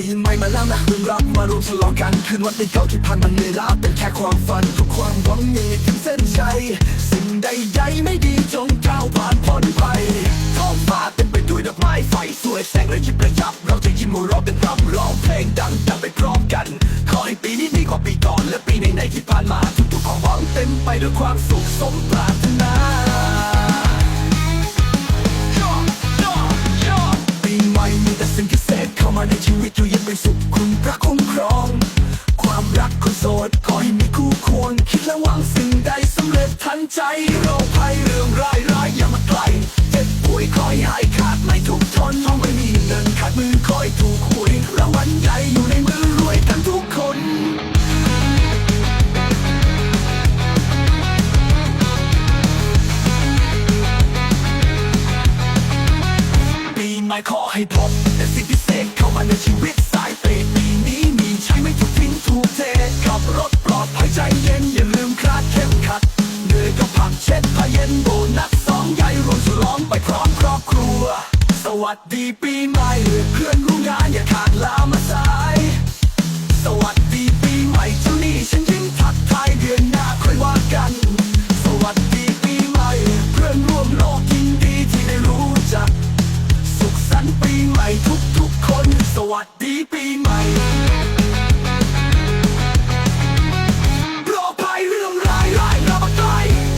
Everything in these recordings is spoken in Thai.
ปีใหม่มาแล้วนะเรื่องรับมารวมฉลองกันคืนวันที่เก่าที่ผ่านมันเหนื่อยล้าเป็นแค่ความฝันทุกความหวังยังไม่ถึงเส้นชัยสิ่งใดๆไม่ดีจงก้าวผ่านพ้นไปท้องฟ้าเต็มไปด้วยดอกไม้ไฟสวยแสงและยิบประจับ เราจะยิ้มหัวเราะกันรับร้องเพลงดังดังไปพร้อมกัน ขอให้ปีนี้ดีกว่าปีก่อนและปีไหนๆที่ผ่านมาทุกๆความหวังเต็มไปด้วยความสุขสมปรารถนา มาในชีวิตอยู่เย็นเป็นสุขคุณพระคุ้มครอง ความรักคนโสดขอให้มีคู่ควรคิดและหวังสิ่งใดสำเร็จทันใจโรคภัยเรื่องร้ายร้ายอย่ามาไกลเจ็บป่วยคอยหายขาดไม่ทุกทนท้องไม่มีเงินขาดมือคอยถูกหวยรางวัลใหญ่อยู่ในมือรวยกันทุกคนปีใหม่ขอให้พบแต่สิ่งพิ เศษเข้ามาในชีวิตสายเปรตปีนี้มีใช้ไม่ถูกทิ้งถูกเทขับรถปลอดภัยใจเย็นอย่าลืมคลาดเข้มขัดเหนื่อยก็พักเช็ดผ้าเย็นโบนัสสองใหญ่รวมฉลองไปพร้อมครอบครัว สวัสดีปีใหม่เพื่อนร่วมงานอย่าขาดลาม วัสดีปีใหม่ปลอดภัยเรื่องร้ายร้ายรามาไกล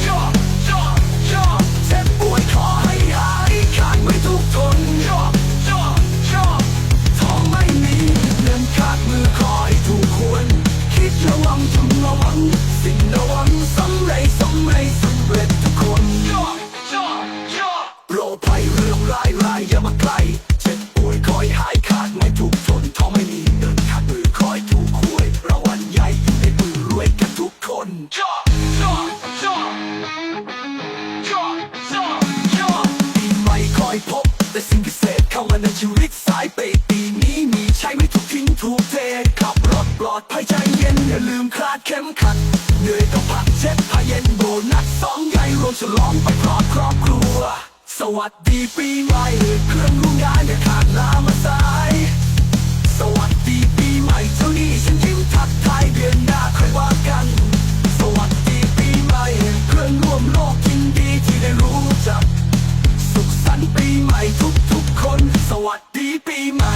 ชอบชอบชอบเจ็บป่วยขอให้หายขาดไม่ทุกทนชอบชอบชอบท้องไม่มีเงินขาดมือคอยถูกควร คิดระวังทำระวัง สิ่งระวังสำเร็จสำเร็จสำเร็จทุกคนชอบชอบชอบโปรดภัยเรื่องร้ายร้ายอย่ามาไกล้ มาในชีวิตสายเปปีนี้มีใช้ไม่ถูกทิ้งถูกเทขับรถปลอดภัยใจเย็น อย่าลืมคลาดเข็มขัดเหนื่อยต้องพักเช็ดผ้าเย็นโบนัสสองใหญ่รวมฉลองไปพร้อมครอบครัว สวัสดีปีใหม่เครื่องรุ่งยานอย่าขาดลามาสาย ปีใหม่ทุกทุกๆคน สวัสดีปีใหม่